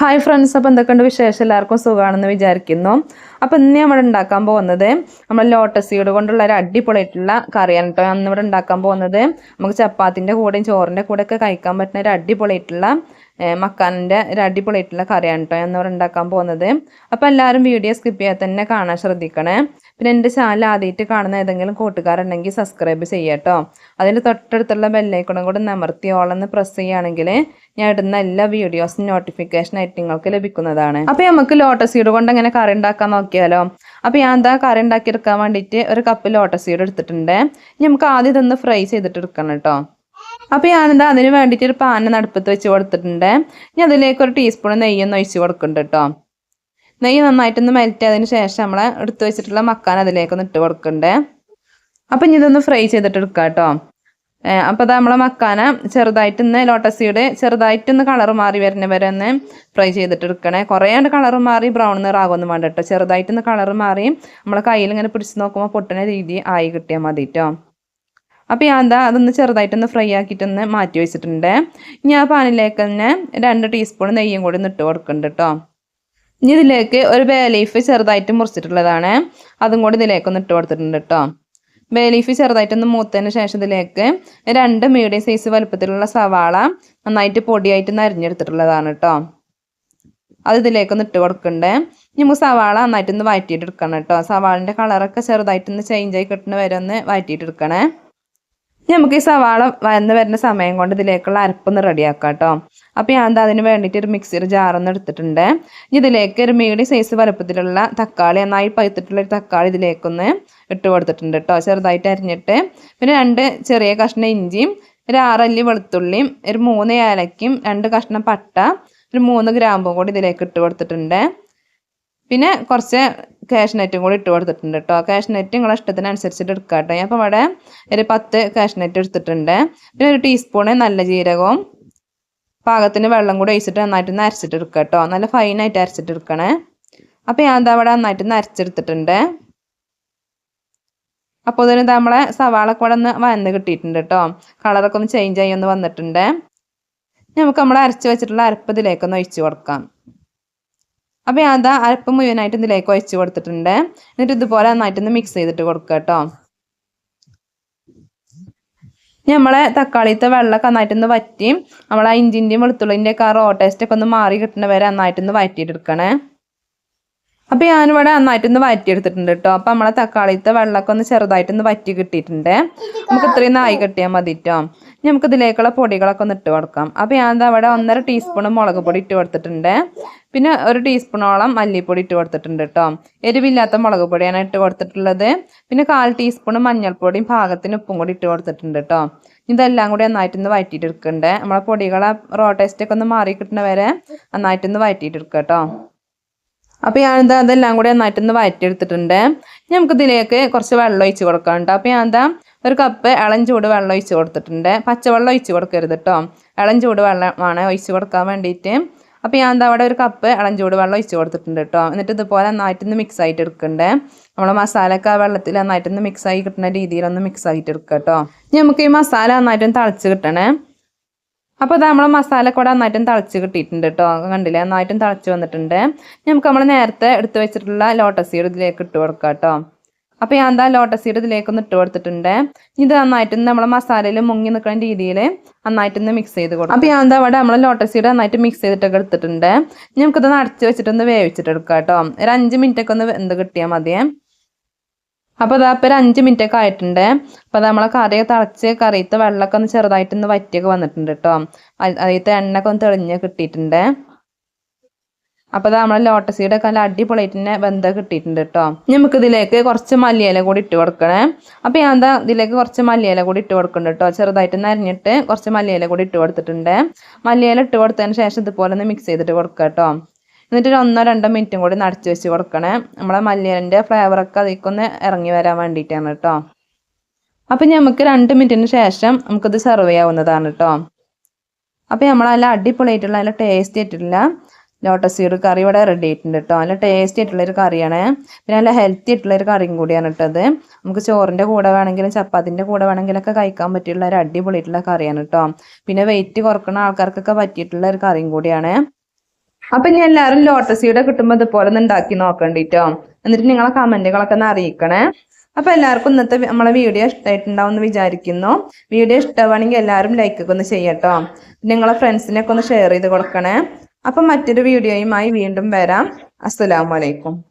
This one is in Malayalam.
ഹായ് ഫ്രണ്ട്സ് അപ്പോൾ എന്തൊക്കെയുണ്ട് വിശേഷം? എല്ലാവർക്കും സുഖമാണെന്ന് വിചാരിക്കുന്നു. അപ്പോൾ ഇന്ന് നമ്മൾ ഉണ്ടാക്കാൻ പോകുന്നത് നമ്മൾ ലോട്ടസ് സീഡ് കൊണ്ടുള്ള ഒരു അടിപൊളിയായിട്ടുള്ള കറിയാണ് കേട്ടോ. അന്ന് ഇവിടെ ഉണ്ടാക്കാൻ പോകുന്നത് നമുക്ക് ചപ്പാത്തിന്റെ കൂടെയും ചോറിന്റെ കൂടെ ഒക്കെ കഴിക്കാൻ പറ്റുന്ന ഒരു അടിപൊളിയായിട്ടുള്ള മക്കാനിന്റെ ഒരു അടിപൊളിയായിട്ടുള്ള കറിയാണ് കേട്ടോ അന്ന് ഇവിടെ ഉണ്ടാക്കാൻ പോകുന്നത്. അപ്പോൾ എല്ലാവരും വീഡിയോ സ്കിപ്പ് ചെയ്യാതെ തന്നെ കാണാൻ ശ്രദ്ധിക്കണേ. പിന്നെ എന്റെ ചാനൽ ആദ്യമായിട്ട് കാണുന്ന ഏതെങ്കിലും കൂട്ടുകാരുണ്ടെങ്കിൽ സബ്സ്ക്രൈബ് ചെയ്യുക കേട്ടോ അതിന്റെ തൊട്ടടുത്തുള്ള ബെല്ലൈക്കണം കൂടെ നമർത്തി ഓളെന്ന് പ്രസ് ചെയ്യുകയാണെങ്കിൽ ഞാൻ ഇടുന്ന എല്ലാ വീഡിയോസും നോട്ടിഫിക്കേഷൻ ആയിട്ട് നിങ്ങൾക്ക് ലഭിക്കുന്നതാണ്. അപ്പോൾ നമുക്ക് ലോട്ടസ് സീഡ് കൊണ്ട് എങ്ങനെ കറി ഉണ്ടാക്കാൻ നോക്കിയാലോ? അപ്പോൾ ഞാൻ എന്താ കറി ഉണ്ടാക്കിയെടുക്കാൻ വേണ്ടിയിട്ട് ഒരു കപ്പ് ലോട്ടസ് സീഡ് എടുത്തിട്ടുണ്ട്. നമുക്ക് ആദ്യം ഇതൊന്ന് ഫ്രൈ ചെയ്തിട്ട് എടുക്കണം കേട്ടോ അപ്പോൾ ഞാനെന്താ അതിന് വേണ്ടിയിട്ട് ഒരു പാന നടുപ്പത്ത് വെച്ച് കൊടുത്തിട്ടുണ്ട്. ഇനി അതിലേക്ക് ഒരു ടീസ്പൂൺ നെയ്യൊന്ന് ഒഴിച്ച് കൊടുക്കുന്നുണ്ട് കേട്ടോ നെയ്യ് നന്നായിട്ടൊന്ന് മെൽറ്റ് ആയതിന് ശേഷം നമ്മൾ എടുത്തു വെച്ചിട്ടുള്ള മക്കാൻ അതിലേക്കൊന്ന് ഇട്ട് കൊടുക്കണ്ടേ. അപ്പം ഇനി ഇതൊന്ന് ഫ്രൈ ചെയ്തിട്ട് എടുക്കാം കേട്ടോ അപ്പോൾ അത് നമ്മളെ മക്കാന ചെറുതായിട്ടൊന്ന് ലോട്ടസിയുടെ ചെറുതായിട്ടൊന്ന് കളർ മാറി വരുന്ന വരെ ഒന്ന് ഫ്രൈ ചെയ്തിട്ട് എടുക്കണേ. കുറേ കളർ മാറി ബ്രൗൺ നിറാകൊന്നും വേണ്ട കേട്ടോ ചെറുതായിട്ടൊന്ന് കളർ മാറി നമ്മളെ കയ്യിൽ ഇങ്ങനെ പിടിച്ച് നോക്കുമ്പോൾ പൊട്ടുന്ന രീതി ആയി കിട്ടിയാൽ മതി കേട്ടോ അപ്പോൾ ഞാൻ എന്താ അതൊന്ന് ചെറുതായിട്ടൊന്ന് ഫ്രൈ ആക്കിയിട്ടൊന്ന് മാറ്റി വെച്ചിട്ടുണ്ട്. ഇനി ആ പാനിലേക്ക് തന്നെ രണ്ട് ടീസ്പൂൺ നെയ്യും കൂടി ഒന്ന് ഇട്ട് കൊടുക്കുന്നുണ്ട് കേട്ടോ ഇനി ഇതിലേക്ക് ഒരു ബേ ലീഫ് ചെറുതായിട്ട് മുറിച്ചിട്ടുള്ളതാണ്. അതും കൂടി ഇതിലേക്ക് ഒന്ന് ഇട്ട് കൊടുത്തിട്ടുണ്ട് കേട്ടോ. ബേ ലീഫ് ചെറുതായിട്ടൊന്ന് മൂത്തതിന് ശേഷം ഇതിലേക്ക് രണ്ട് മീഡിയം സൈസ് വലുപ്പത്തിലുള്ള സവാള നന്നായിട്ട് പൊടിയായിട്ട് നരിഞ്ഞെടുത്തിട്ടുള്ളതാണ് കേട്ടോ. അത് ഇതിലേക്കൊന്ന് ഇട്ട് കൊടുക്കണ്ടേ. നമുക്ക് സവാള നന്നായിട്ടൊന്ന് വഴറ്റിയിട്ട് എടുക്കണം കേട്ടോ. സവാളിന്റെ കളറൊക്കെ ചെറുതായിട്ടൊന്ന് ചേഞ്ച് ആയി കിട്ടുന്ന വരെ ഒന്ന് വഴറ്റിയിട്ട് എടുക്കണേ നമുക്ക് ഈ സവാള വന്ന് വരുന്ന സമയം കൊണ്ട് ഇതിലേക്കുള്ള അരപ്പൊന്ന് റെഡിയാക്കാം കേട്ടോ അപ്പോൾ ഞാൻ എന്താ അതിന് വേണ്ടിയിട്ട് ഒരു മിക്സിയുടെ ജാറൊന്ന് എടുത്തിട്ടുണ്ട്. ഇതിലേക്ക് ഒരു മീഡിയം സൈസ് വലുപ്പത്തിലുള്ള തക്കാളി നന്നായി പഴുത്തിട്ടുള്ള ഒരു തക്കാളി ഇതിലേക്കൊന്ന് ഇട്ട് കൊടുത്തിട്ടുണ്ട് കേട്ടോ ചെറുതായിട്ട് അരിഞ്ഞിട്ട്. പിന്നെ രണ്ട് ചെറിയ കഷ്ണം ഇഞ്ചിയും ഒരു ആറല്ലി വെളുത്തുള്ളിയും ഒരു മൂന്ന് ഏലക്കും രണ്ട് കഷ്ണം പട്ട ഒരു മൂന്ന് ഗ്രാമ്പും കൂടി ഇതിലേക്ക് ഇട്ട് കൊടുത്തിട്ടുണ്ട്. പിന്നെ കുറച്ച് ക്യാഷ് നെറ്റും കൂടി ഇട്ട് കൊടുത്തിട്ടുണ്ട് കേട്ടോ ക്യാഷ് നെറ്റ് നിങ്ങളെ ഇഷ്ടത്തിനനുസരിച്ചിട്ട് എടുക്കുക കേട്ടോ ഞാൻ അപ്പോൾ ഇവിടെ ഒരു പത്ത് ക്യാഷ് നെറ്റ് എടുത്തിട്ടുണ്ട്. പിന്നെ ഒരു ടീസ്പൂണ് നല്ല ജീരകവും പാകത്തിന് വെള്ളം കൂടി ഒഴിച്ചിട്ട് നന്നായിട്ട് നരച്ചിട്ട് എടുക്കുക കേട്ടോ നല്ല ഫൈനായിട്ട് അരച്ചിട്ട് എടുക്കണേ. അപ്പോൾ ഞാൻ എന്താ ഇവിടെ നന്നായിട്ട് ഒന്ന് അരച്ചെടുത്തിട്ടുണ്ട് അപ്പോൾ ഇതിന് നമ്മളെ സവാളൊക്കെ ഇവിടെ ഒന്ന് വന്ന് കിട്ടിയിട്ടുണ്ട് കേട്ടോ കളറൊക്കെ ഒന്ന് ചേഞ്ച് ആയി ഒന്ന് വന്നിട്ടുണ്ട്. നമുക്ക് നമ്മൾ അരച്ച് വെച്ചിട്ടുള്ള അരപ്പ് ഇതിലേക്കൊന്ന് ഒഴിച്ച് കൊടുക്കാം. അപ്പോൾ അതാ അരപ്പ് മുഴുവനായിട്ട് ഇതിലേക്ക് ഒഴിച്ച് കൊടുത്തിട്ടുണ്ട്. എന്നിട്ട് ഇതുപോലെ നന്നായിട്ടൊന്ന് മിക്സ് ചെയ്തിട്ട് കൊടുക്കുക കേട്ടോ. നമ്മളെ തക്കാളിത്തെ വെള്ളമൊക്കെ നന്നായിട്ടൊന്ന് വറ്റി നമ്മളെ ഇഞ്ചിന്റെയും വെളുത്തുള്ളിന്റെ ഒക്കെ ആ റോ ടേസ്റ്റൊക്കെ ഒന്ന് മാറി കിട്ടുന്ന വരെ നന്നായിട്ടൊന്ന് വറ്റിയിട്ടെടുക്കണേ അപ്പോൾ ഞാനിവിടെ നന്നായിട്ടൊന്ന് വറ്റിയെടുത്തിട്ടുണ്ട് കേട്ടോ. അപ്പോൾ നമ്മളെ തക്കാളിത്തെ വെള്ളമൊക്കെ ഒന്ന് ചെറുതായിട്ടൊന്ന് വറ്റി കിട്ടിയിട്ടുണ്ട്. നമുക്ക് ഇത്രയും നായി കിട്ടിയാൽ മതി കേട്ടോ. നമുക്ക് ഇതിലേക്കുള്ള പൊടികളൊക്കെ ഒന്ന് ഇട്ട് കൊടുക്കാം. അപ്പോൾ ഞാൻ അവിടെ ഒന്നര ടീസ്പൂൺ മുളക് പൊടി ഇട്ട് കൊടുത്തിട്ടുണ്ട്. പിന്നെ ഒരു ടീസ്പൂണോളം മല്ലിപ്പൊടി ഇട്ട് കൊടുത്തിട്ടുണ്ട് കേട്ടോ എരിവില്ലാത്ത മുളക് പൊടിയാണ് ഇട്ട് കൊടുത്തിട്ടുള്ളത്. പിന്നെ കാൽ ടീസ്പൂൺ മഞ്ഞൾപ്പൊടിയും പാകത്തിന് ഉപ്പും കൂടി ഇട്ട് കൊടുത്തിട്ടുണ്ട് കേട്ടോ ഇതെല്ലാം കൂടി നന്നായിട്ടൊന്ന് വയറ്റിയിട്ട് എടുക്കണ്ടേ നമ്മളെ പൊടികളെ റോ ടേസ്റ്റൊക്കെ ഒന്ന് മാറി കിട്ടുന്ന വരെ നന്നായിട്ടൊന്ന് വയറ്റിയിട്ട് എടുക്കുക കേട്ടോ അപ്പോൾ ഞാനെന്താ അതെല്ലാം കൂടി നന്നായിട്ടൊന്ന് നമുക്ക് ഇതിലേക്ക് കുറച്ച് വെള്ളം ഒഴിച്ച് കൊടുക്കാനുണ്ട് അപ്പോൾ ഞാൻ എന്താ ഒരു കപ്പ് ഇളം ചൂട് വെള്ളം ഒഴിച്ച് കൊടുത്തിട്ടുണ്ട്. പച്ചവെള്ളം ഒഴിച്ച് കൊടുക്കരുത് കേട്ടോ ഇളം ചൂട് വെള്ളമാണ് ഒഴിച്ച് കൊടുക്കാൻ വേണ്ടിയിട്ട് അപ്പോൾ ഞാൻ എന്താ അവിടെ ഒരു കപ്പ് ഇളം ചൂട് വെള്ളം ഒഴിച്ച് കൊടുത്തിട്ടുണ്ട് കേട്ടോ എന്നിട്ട് ഇതുപോലെ നന്നായിട്ടൊന്ന് മിക്സ് ആയിട്ട് എടുക്കണ്ടേ. നമ്മളെ മസാലയൊക്കെ ആ വെള്ളത്തിൽ നന്നായിട്ടൊന്ന് മിക്സ് ആയി കിട്ടുന്ന രീതിയിലൊന്ന് മിക്സ് ആയിട്ട് എടുക്കുക കേട്ടോ നമുക്ക് ഈ മസാല നന്നായിട്ടൊന്ന് തളിച്ച് കിട്ടണേ. അപ്പോൾ അത് നമ്മൾ മസാല കൂടെ നന്നായിട്ടും തിളച്ച് കിട്ടിയിട്ടുണ്ട് കേട്ടോ കണ്ടില്ലേ? നന്നായിട്ടും തിളച്ച് വന്നിട്ടുണ്ട്. നമുക്ക് നമ്മൾ നേരത്തെ എടുത്ത് വെച്ചിട്ടുള്ള ലോട്ടസ് ഇതിലേക്ക് ഇട്ട് കൊടുക്കാം കേട്ടോ അപ്പോൾ ഞാൻ എന്താ ലോട്ടസ് സീഡ് ഇതിലേക്കൊന്ന് ഇട്ട് കൊടുത്തിട്ടുണ്ട്. ഇത് നന്നായിട്ട് നമ്മൾ മസാലയിൽ മുങ്ങി നിൽക്കുന്ന രീതിയിൽ നന്നായിട്ടൊന്ന് മിക്സ് ചെയ്ത് കൊടുക്കും. അപ്പോൾ ഞാൻ എന്താ അവിടെ നമ്മൾ ലോട്ടസ് സീഡ് നന്നായിട്ട് മിക്സ് ചെയ്തിട്ടൊക്കെ എടുത്തിട്ടുണ്ട്. നമുക്കിത് അടച്ച് വെച്ചിട്ടൊന്ന് വേവിച്ചിട്ട് എടുക്കാം കേട്ടോ. ഒരു അഞ്ച് മിനിറ്റൊക്കെ ഒന്ന് എന്ത് കിട്ടിയാൽ മതിയേ അപ്പോൾ അതാ ഇപ്പോൾ ഒരു അഞ്ച് മിനിറ്റ് ഒക്കെ ആയിട്ടുണ്ട്. അപ്പോൾ നമ്മളെ കറിയൊക്കെ തിളച്ച് കറിയത്തെ വെള്ളമൊക്കെ ഒന്ന് ചെറുതായിട്ടൊന്ന് വറ്റിയൊക്കെ വന്നിട്ടുണ്ട് കേട്ടോ. അതിലത്തെ ഒക്കെ ഒന്ന് തെളിഞ്ഞ് കിട്ടിയിട്ടുണ്ട്. അപ്പോൾ അത് നമ്മളെ ലോട്ടസിയുടെ സീഡൊക്കെ നല്ല അടിപൊളിയായിട്ട് തന്നെ വെന്ത കിട്ടിയിട്ടുണ്ട് കേട്ടോ നമുക്ക് ഇതിലേക്ക് കുറച്ച് മല്ലിയില കൂടി ഇട്ട് കൊടുക്കണേ. അപ്പോൾ ഞാൻ എന്താ ഇതിലേക്ക് കുറച്ച് മല്ലിയില കൂടി ഇട്ട് കൊടുക്കുന്നുണ്ട് കേട്ടോ ചെറുതായിട്ട് നരഞ്ഞിട്ട് കുറച്ച് മല്ലിയില കൂടി ഇട്ട് കൊടുത്തിട്ടുണ്ട്. മല്ലിയില ഇട്ട് കൊടുത്തതിന് ശേഷം ഇതുപോലെ ഒന്ന് മിക്സ് ചെയ്തിട്ട് കൊടുക്കുക കേട്ടോ എന്നിട്ട് ഒരു ഒന്നോ രണ്ടോ മിനിറ്റും കൂടി നടച്ച് വെച്ച് കൊടുക്കണേ. നമ്മളെ മല്ലിയലിന്റെ ഫ്ലേവറൊക്കെ അതിലേക്കൊന്ന് ഇറങ്ങി വരാൻ വേണ്ടിയിട്ടാണ് കേട്ടോ അപ്പം നമുക്ക് രണ്ട് മിനിറ്റിന് ശേഷം നമുക്കിത് സെർവ് ചെയ്യാവുന്നതാണ് കേട്ടോ അപ്പം നമ്മൾ നല്ല അടിപൊളിയായിട്ടുള്ള നല്ല ടേസ്റ്റ് ആയിട്ടുള്ള ലോട്ടസ് സീഡ് കറി ഇവിടെ റെഡി ആയിട്ടുണ്ട് കേട്ടോ നല്ല ടേസ്റ്റി ആയിട്ടുള്ള ഒരു കറിയാണ്. പിന്നെ നല്ല ഹെൽത്തി ആയിട്ടുള്ള ഒരു കറിയും കൂടിയാണ് ഇട്ടത് നമുക്ക് ചോറിന്റെ കൂടെ വേണമെങ്കിലും ചപ്പാത്തിന്റെ കൂടെ വേണമെങ്കിലൊക്കെ കഴിക്കാൻ പറ്റിയുള്ള ഒരു അടിപൊളിയായിട്ടുള്ള കറിയാണ് കേട്ടോ പിന്നെ വെയിറ്റ് കുറക്കുന്ന ആൾക്കാർക്കൊക്കെ പറ്റിയിട്ടുള്ള ഒരു കറിയും കൂടിയാണ്. അപ്പൊ ഇനി എല്ലാവരും ലോട്ടസ് സീഡ് കിട്ടുമ്പോൾ ഇതുപോലെ ഒന്ന് ഉണ്ടാക്കി നോക്കണ്ടിട്ടോ എന്നിട്ട് നിങ്ങളെ കമന്റുകളൊക്കെ ഒന്ന് അറിയിക്കണേ. അപ്പൊ എല്ലാവർക്കും ഇന്നത്തെ നമ്മളെ വീഡിയോ ഇഷ്ടമായിട്ടുണ്ടാവും എന്ന് വിചാരിക്കുന്നു. വീഡിയോ ഇഷ്ടമാണെങ്കിൽ എല്ലാവരും ലൈക്ക് ഒക്കെ ഒന്ന് ചെയ്യട്ടോ നിങ്ങളെ ഫ്രണ്ട്സിനൊക്കെ ഒന്ന് ഷെയർ ചെയ്ത് കൊടുക്കണേ. അപ്പൊ മറ്റൊരു വീഡിയോയുമായി വീണ്ടും വരാം. അസ്സലാമു അലൈക്കും.